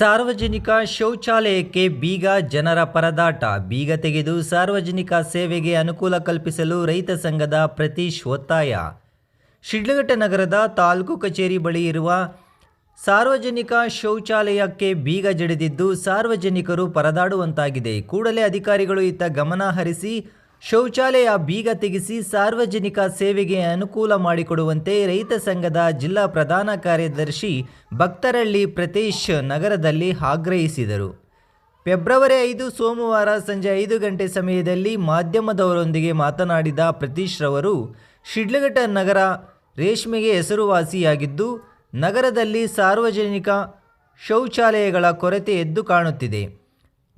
ಸಾರ್ವಜನಿಕ ಶೌಚಾಲಯಕ್ಕೆ ಬೀಗ ಜನರ ಪರದಾಟ. ಬೀಗ ತೆಗೆದು ಸಾರ್ವಜನಿಕ ಸೇವೆಗೆ ಅನುಕೂಲ ಕಲ್ಪಿಸಲು ರೈತ ಸಂಘದ ಪ್ರತೀಶ್ ಒತ್ತಾಯ. ಶಿಡ್ಲಘಟ್ಟ ನಗರದ ತಾಲೂಕು ಕಚೇರಿ ಬಳಿ ಇರುವ ಸಾರ್ವಜನಿಕ ಶೌಚಾಲಯಕ್ಕೆ ಬೀಗ ಜಡಿದಿದ್ದು ಸಾರ್ವಜನಿಕರು ಪರದಾಡುವಂತಾಗಿದೆ. ಕೂಡಲೇ ಅಧಿಕಾರಿಗಳು ಇತ್ತ ಗಮನ ಹರಿಸಿ ಶೌಚಾಲಯ ಬೀಗ ತೆಗೆಸಿ ಸಾರ್ವಜನಿಕ ಸೇವೆಗೆ ಅನುಕೂಲ ಮಾಡಿಕೊಡುವಂತೆ ರೈತ ಸಂಘದ ಜಿಲ್ಲಾ ಪ್ರಧಾನ ಕಾರ್ಯದರ್ಶಿ ಭಕ್ತರಳ್ಳಿ ಪ್ರತೀಶ್ ನಗರದಲ್ಲಿ ಆಗ್ರಹಿಸಿದರು. ಫೆಬ್ರವರಿ ಐದು, ಸೋಮವಾರ ಸಂಜೆ ಐದು ಗಂಟೆ ಸಮಯದಲ್ಲಿ ಮಾಧ್ಯಮದವರೊಂದಿಗೆ ಮಾತನಾಡಿದ ಪ್ರತೀಶ್ ರವರು, ಶಿಡ್ಲಘಟ್ಟ ನಗರ ರೇಷ್ಮೆಗೆ ಹೆಸರುವಾಸಿಯಾಗಿದ್ದು, ನಗರದಲ್ಲಿ ಸಾರ್ವಜನಿಕ ಶೌಚಾಲಯಗಳ ಕೊರತೆ ಎದ್ದು ಕಾಣುತ್ತಿದೆ.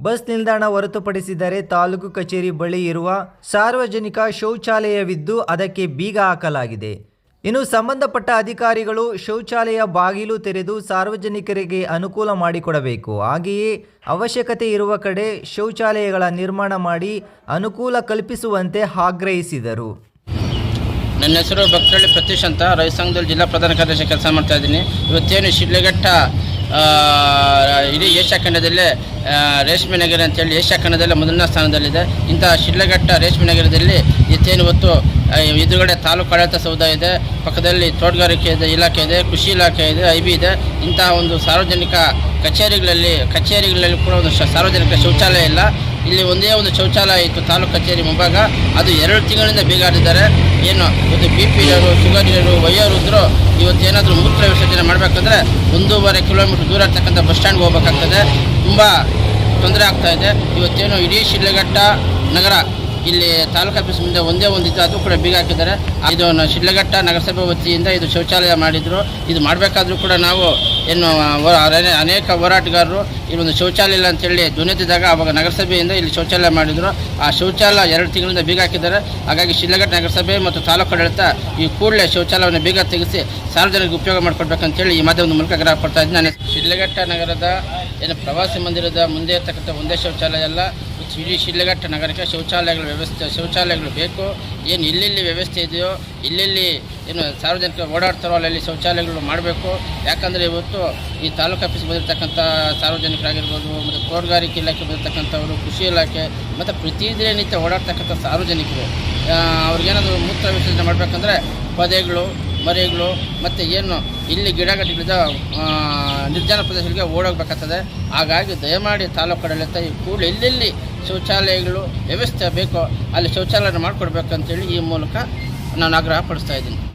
ಬಸ್ ನಿಲ್ದಾಣ ಹೊರತುಪಡಿಸಿದರೆ ತಾಲೂಕು ಕಚೇರಿ ಬಳಿ ಇರುವ ಸಾರ್ವಜನಿಕ ಶೌಚಾಲಯವಿದ್ದು ಅದಕ್ಕೆ ಬೀಗ ಹಾಕಲಾಗಿದೆ. ಇನ್ನು ಸಂಬಂಧಪಟ್ಟ ಅಧಿಕಾರಿಗಳು ಶೌಚಾಲಯ ಬಾಗಿಲು ತೆರೆದು ಸಾರ್ವಜನಿಕರಿಗೆ ಅನುಕೂಲ ಮಾಡಿಕೊಡಬೇಕು. ಹಾಗೆಯೇ ಅವಶ್ಯಕತೆ ಇರುವ ಕಡೆ ಶೌಚಾಲಯಗಳ ನಿರ್ಮಾಣ ಮಾಡಿ ಅನುಕೂಲ ಕಲ್ಪಿಸುವಂತೆ ಆಗ್ರಹಿಸಿದರು. ನನ್ನ ಹೆಸರು ಭಕ್ತಳ್ಳಿ ಪ್ರತೀಶ್ ಅಂತ. ರೈತ ಸಂಘದಲ್ಲಿ ಜಿಲ್ಲಾ ಪ್ರಧಾನ ಕಾರ್ಯದರ್ಶಿ ಕೆಲಸ ಮಾಡ್ತಾ ಇದ್ದೀನಿ. ಇವತ್ತೇನು ಶಿಡ್ಲಘಟ್ಟ ಇಡೀ ಏಷ್ಯಾ ಖಂಡದಲ್ಲೇ ರೇಷ್ಮೆ ನಗರ ಅಂತೇಳಿ ಏಷ್ಯಾ ಖಂಡದಲ್ಲೇ ಮೊದಲನೇ ಸ್ಥಾನದಲ್ಲಿದೆ. ಇಂಥ ಶಿಡ್ಲಘಟ್ಟ ರೇಷ್ಮೆ ನಗರದಲ್ಲಿ ಇತ್ತೇನು ಹೊತ್ತು ಎದುರುಗಡೆ ತಾಲೂಕು ಆಡಳಿತ ಸೌಧ ಇದೆ, ಪಕ್ಕದಲ್ಲಿ ತೋಟಗಾರಿಕೆ ಇದೆ, ಇಲಾಖೆ ಇದೆ, ಕೃಷಿ ಇಲಾಖೆ ಇದೆ, ಐ ಇದೆ. ಇಂತಹ ಒಂದು ಸಾರ್ವಜನಿಕ ಕಚೇರಿಗಳಲ್ಲಿ ಕಚೇರಿಗಳಲ್ಲಿ ಕೂಡ ಒಂದು ಸಾರ್ವಜನಿಕ ಶೌಚಾಲಯ ಇಲ್ಲ. ಇಲ್ಲಿ ಒಂದೇ ಒಂದು ಶೌಚಾಲಯ ಇತ್ತು, ತಾಲೂಕು ಕಚೇರಿ ಮುಂಭಾಗ. ಅದು ಎರಡು ತಿಂಗಳಿಂದ ಬೀಗಾಡಿದ್ದಾರೆ ಏನು, ಒಂದು ಬಿ ಪಿ ಇರೋರು, ಶುಗರ್ ಇರೋರು, ವಯೋರು ಇದ್ದರು ಇವತ್ತೇನಾದರೂ ಮೂತ್ರ ವಿಸರ್ಜನೆ ಮಾಡಬೇಕಂದ್ರೆ ಒಂದೂವರೆ ಕಿಲೋಮೀಟ್ರ್ ದೂರ ಇರ್ತಕ್ಕಂಥ ಬಸ್ ಸ್ಟ್ಯಾಂಡ್ಗೆ ಹೋಗ್ಬೇಕಾಗ್ತದೆ. ತುಂಬ ತೊಂದರೆ ಆಗ್ತಾ ಇದೆ. ಇವತ್ತೇನು ಇಡೀ ಶಿಡ್ಲಘಟ್ಟ ನಗರ ಇಲ್ಲಿ ತಾಲೂಕು ಆಫೀಸ್ ಮುಂದೆ ಒಂದೇ ಒಂದು ಇದು, ಅದು ಕೂಡ ಬೀಗ ಹಾಕಿದ್ದಾರೆ. ಇದು ಶಿಡ್ಲಘಟ್ಟ ನಗರಸಭೆ ವತಿಯಿಂದ ಇದು ಶೌಚಾಲಯ ಮಾಡಿದ್ರು. ಇದು ಮಾಡಬೇಕಾದ್ರೂ ಕೂಡ ನಾವು ಏನು ಅನೇಕ ಹೋರಾಟಗಾರರು ಇಲ್ಲೊಂದು ಶೌಚಾಲಯ ಇಲ್ಲ ಅಂತೇಳಿ ಧ್ವನಿತಿದ್ದಾಗ ಅವಾಗ ನಗರಸಭೆಯಿಂದ ಇಲ್ಲಿ ಶೌಚಾಲಯ ಮಾಡಿದ್ರು. ಆ ಶೌಚಾಲಯ ಎರಡು ತಿಂಗಳಿಂದ ಬೀಗ ಹಾಕಿದ್ದಾರೆ. ಹಾಗಾಗಿ ಶಿಡ್ಲಘಟ್ಟ ನಗರಸಭೆ ಮತ್ತು ತಾಲೂಕು ಆಡಳಿತ ಈ ಕೂಡಲೇ ಶೌಚಾಲಯವನ್ನು ಬೀಗ ತೆಗೆಸಿ ಸಾರ್ವಜನಿಕರಿಗೆ ಉಪಯೋಗ ಮಾಡ್ಕೊಡ್ಬೇಕಂತೇಳಿ ಈ ಮಾಧ್ಯಮದ ಮೂಲಕ ಗ್ರಹ ಪಡ್ತಾ ಇದ್ದೀನಿ. ನಾನು ಶಿಡ್ಲಘಟ್ಟ ನಗರದ ಏನು ಪ್ರವಾಸಿ ಮಂದಿರದ ಮುಂದೆ ಇರ್ತಕ್ಕಂಥ ಒಂದೇ ಶೌಚಾಲಯ ಅಲ್ಲ. ಇಡೀ ಶಿಡ್ಲಘಟ್ಟ ನಗರಕ್ಕೆ ಶೌಚಾಲಯಗಳ ವ್ಯವಸ್ಥೆ, ಶೌಚಾಲಯಗಳು ಬೇಕು. ಏನು ಇಲ್ಲೆಲ್ಲಿ ವ್ಯವಸ್ಥೆ ಇದೆಯೋ, ಇಲ್ಲೆಲ್ಲಿ ಏನು ಸಾರ್ವಜನಿಕರು ಓಡಾಡ್ತಾರೋ ಅಲ್ಲಲ್ಲಿ ಶೌಚಾಲಯಗಳು ಮಾಡಬೇಕು. ಯಾಕಂದರೆ ಇವತ್ತು ಈ ತಾಲೂಕು ಆಫೀಸ್ ಬಂದಿರತಕ್ಕಂಥ ಸಾರ್ವಜನಿಕರಾಗಿರ್ಬೋದು, ಮತ್ತು ತೋಟಗಾರಿಕೆ ಇಲಾಖೆ ಬಂದಿರತಕ್ಕಂಥವರು, ಕೃಷಿ ಇಲಾಖೆ, ಮತ್ತು ಪ್ರತಿದಿನನಿತ್ಯ ಓಡಾಡ್ತಕ್ಕಂಥ ಸಾರ್ವಜನಿಕರು ಅವ್ರಿಗೇನಾದರೂ ಮೂತ್ರ ವಿಸರ್ಜನೆ ಮಾಡಬೇಕಂದ್ರೆ ಪೊದೆಗಳು ಮರಿಗಳು ಮತ್ತು ಏನು ಇಲ್ಲಿ ಗಿಡಗಟ್ಟಿಗಳಿಂದ ನಿರ್ಜನ ಪ್ರದೇಶಗಳಿಗೆ ಓಡೋಗ್ಬೇಕಾಗ್ತದೆ. ಹಾಗಾಗಿ ದಯಮಾಡಿ ತಾಲೂಕು ಆಡಳಿತ ಈ ಕೂಡಲೇ ಎಲ್ಲೆಲ್ಲಿ ಶೌಚಾಲಯಗಳು ವ್ಯವಸ್ಥೆ ಬೇಕೋ. ಅಲ್ಲಿ ಶೌಚಾಲಯ ಮಾಡಿಕೊಡ್ಬೇಕಂತೇಳಿ ಈ ಮೂಲಕ ನಾನು ಆಗ್ರಹ ಪಡಿಸ್ತಾ ಇದ್ದೀನಿ.